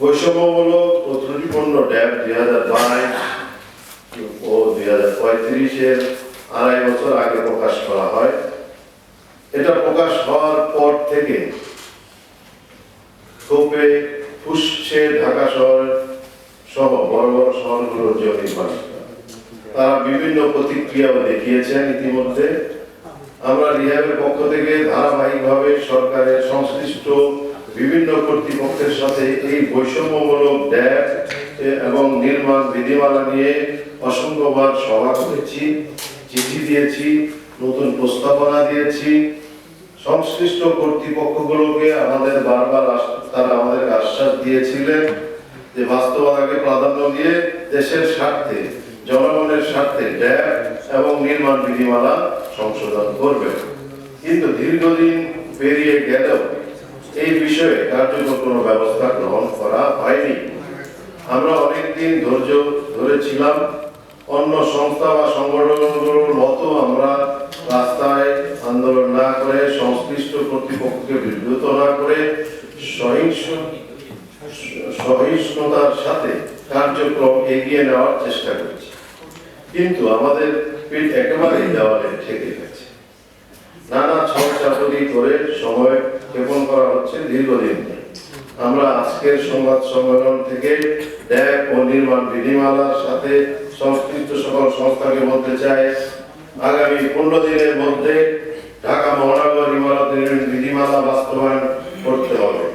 বৈষম্যমূলক ও ত্রুটিপূর্ণ ড্যাব দুই হাজার বাইশ ও দুই হাজার পঁয়ত্রিশের আড়াই বছর আগে প্রকাশ করা হয়। এটা প্রকাশ হওয়ার পর থেকে কোপে ফুসছে ঢাকা শহর সহ বড় বড় শহরগুলোর অধিবাসীরা তারা বিভিন্ন প্রতিক্রিয়াও দেখিয়েছেন ইতিমধ্যে। আমরা রিহাবের পক্ষ থেকে ধারাবাহিকভাবে সরকারের সংশ্লিষ্ট বিভিন্ন কর্তৃপক্ষের সাথে এই বৈষম্যমূলক ড্যাব এবং নির্মাণ বিধিমালা নিয়ে অসংখ্যবার সভা করেছি, চিঠি দিয়েছি, নতুন প্রস্তাবনা দিয়েছি। সংশ্লিষ্ট কর্তৃপক্ষগুলোকে আমাদের বারবার তারা আমাদের আশ্বাস দিয়েছিলেন যে বাস্তবতাকে প্রাধান্য দিয়ে দেশের স্বার্থে, জনগণের স্বার্থে ড্যাব এবং নির্মাণ বিধিমালা সংশোধন করবে কিন্তু দীর্ঘদিন পেরিয়ে গেলেও এই বিষয়ে কার্যকর কোনো ব্যবস্থা গ্রহণ করা হয়নি। আমরা অনেকদিন ধৈর্য ধরেছিলাম। অন্য সংস্থা বা সংগঠনগুলোর মতো আমরা রাস্তায় আন্দোলন না করে, সংশ্লিষ্ট কর্তৃপক্ষকে বিব্রত না করে সহিংস সহিষ্ণুতার সাথে কার্যক্রম এগিয়ে নেওয়ার চেষ্টা করছি। কিন্তু আমাদের পিঠ একেবারেই দেওয়ালে ঠেকে গেছে। নানা ছক চাতুরি করে সময় দীর্ঘদিন। আমরা আজকের সংবাদ সম্মেলন থেকে ত্যাগ ও নির্মাণ বিধিমালার সাথে সংশ্লিষ্ট সকল সংস্থাকে বলতে চাই, আগামী পনেরো দিনের মধ্যে ঢাকা মহানগর ইমারত নির্মাণ বিধিমালা বাস্তবায়ন করতে হবে।